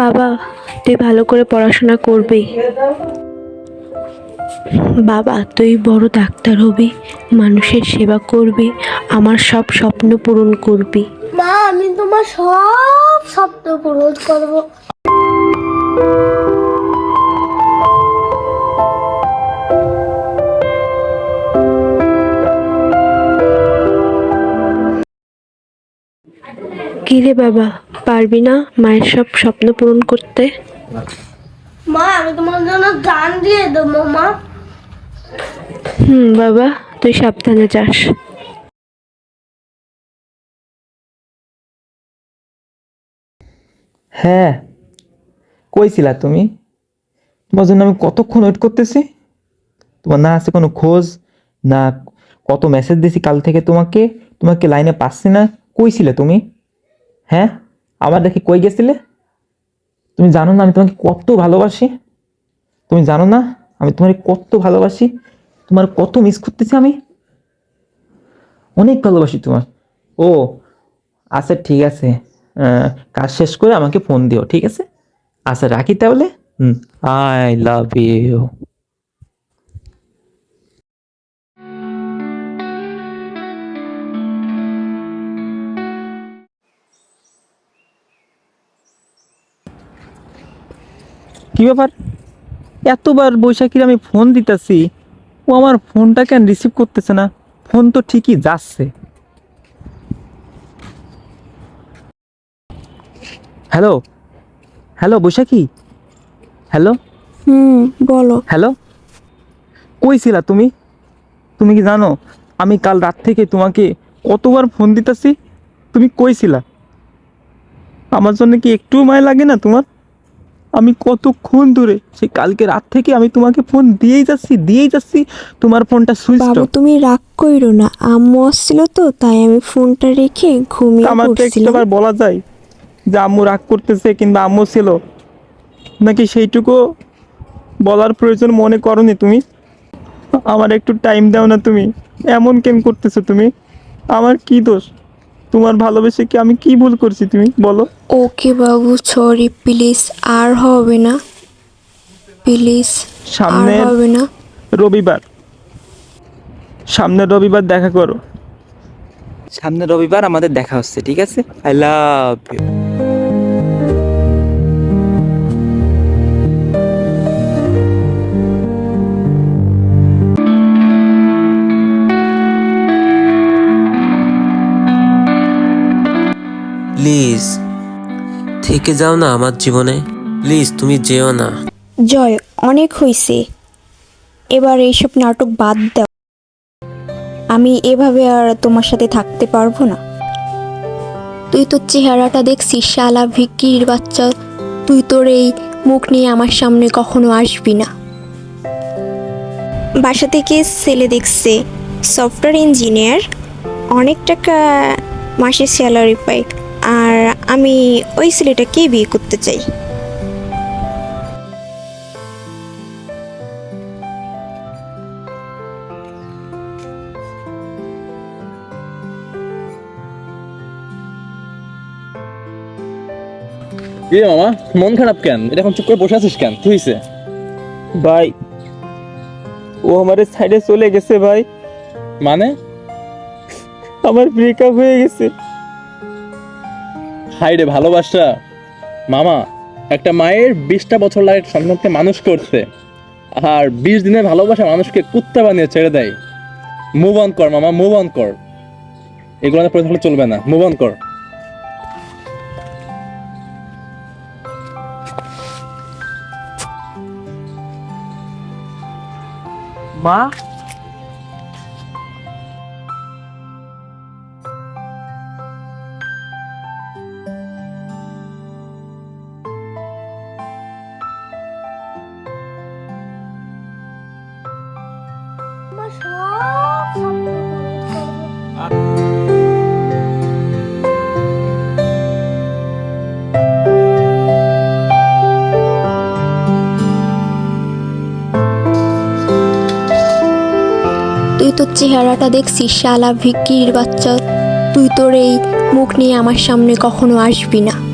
বাবা তুই ভালো করে পড়াশোনা করবি। বাবা তুই বড় ডাক্তার হবি মানুষের সেবা করবি আমার সব স্বপ্ন পূরণ করবি। মা আমি তোমার সব স্বপ্ন পূরণ করব। কি রে বাবা পারবি না মায়ের সব স্বপ্ন পূরণ করতে? মা আমি তোমার জন্য গান দিয়ে দেবো মা। হুম বাবা তুই সাবধানে যাস। হ্যাঁ কইছিলা তুমি? তোমার জন্য আমি কতক্ষণ ওয়েট করতেছি? তোমার না আছে কোনো খোঁজ না কত মেসেজ দিছি কাল থেকে তোমাকে? তোমাকে লাইনে পাচ্ছি না। কইছিলে তুমি? হ্যাঁ? আবার দেখি কই গেছিলে? তুমি জানো না, আমি তোমাকে কত ভালোবাসি। তুমি জানো না, আমি তোমার কত ভালোবাসি। তোমার কত মিস করতেছি আমি। অনেক ভালোবাসি তোমার ও আচ্ছা ঠিক আছে। কাজ শেষ করে আমাকে ফোন দিও, ঠিক আছে? আচ্ছা রাখি তাহলে। আই লাভ ইউ কি ব্যাপার? এতবার বৈশাখীর আমি ফোন দিতেছি ও আমার ফোনটা কেন রিসিভ করতেছে না? ফোন তো ঠিকই যাচ্ছে। Hello hello Baishakhi? হ্যালো হুম বলো। হ্যালো কই ছিলা তুমি? তুমি কি জানো আমি কাল রাত থেকে তোমাকে কতবার ফোন দিতেছি? তুমি কই ছিলা? আমার জন্য কি একটু মায় লাগে না তোমার? আমি কতক্ষণ ধরে সেই কালকে রাত থেকে আমি তোমাকে ফোন দিয়েই যাচ্ছি দিয়েই যাচ্ছি তোমার ফোনটা সুইচ বাবু তুমি রাগ কইরো না আম্মু আসছিল তো তাই আমি ফোনটা রেখে ঘুমিয়ে আমার তো একটাবার বলা যায় যে আম্মু রাগ করতেছে কিংবা আম্মু ছিল। নাকি সেইটুকু বলার প্রয়োজন মনে করনি তুমি? আমার একটু টাইম দাও না তুমি। এমন কেন করতেছো তুমি? আমার কি দোষ? তোমার ভালোবেসে কি আমি কি ভুল করছি তুমি? বলো। ওকে বাবু সরি প্লিজ আর হবে না। প্লিজ সামনে হবে না। রবিবার। সামনে রবিবার দেখা করো। সামনে রবিবার আমাদের দেখা হচ্ছে ঠিক আছে? আই লাভ ইউ থেকে যাও না আমার জীবনে। প্লিজ, তুমি যেও না। জয়, অনেক হইছে। এবার এইসব নাটক বাদ দাও। আমি এভাবে আর তোমার সাথে থাকতে পারব না। তুই তোর চেহারাটা দেখছিস, শালা ভিক্কির বাচ্চা। তুই তোর এই মুখ নিয়ে আমার সামনে কখনো আসবি না। বাসা থেকে ছেলে দেখছে, সফটওয়্যার ইঞ্জিনিয়ার। অনেক টাকা মাসে স্যালারি পায়। আমি ওই ছেলেটাকে বিয়ে করতে চাই। এ মামা? মন খারাপ কেন? এটা এখন চুপ করে বসে আছিস কেন? কি হয়েছে ভাই ও আমার সাইডে চলে গেছে ভাই। মানে? আমার ব্রেকআপ হয়ে গেছে। হাই রে ভালোবাসা। মামা, একটা মায়ের বিশটা বছর লাগে সন্তানকে মানুষ করতে। আর বিশ দিনের ভালোবাসা মানুষকে কুত্তা বানিয়ে ছেড়ে দেয়। মুভ অন কর মামা মুভ অন কর। এগুলো পড়ে চলবে না। মুভ অন কর। মা তুই তোর চেহারাটা দেখছিস, শালা ভিক্কির বাচ্চা। তুই তোর এই মুখ নিয়ে আমার সামনে কখনো আসবি না।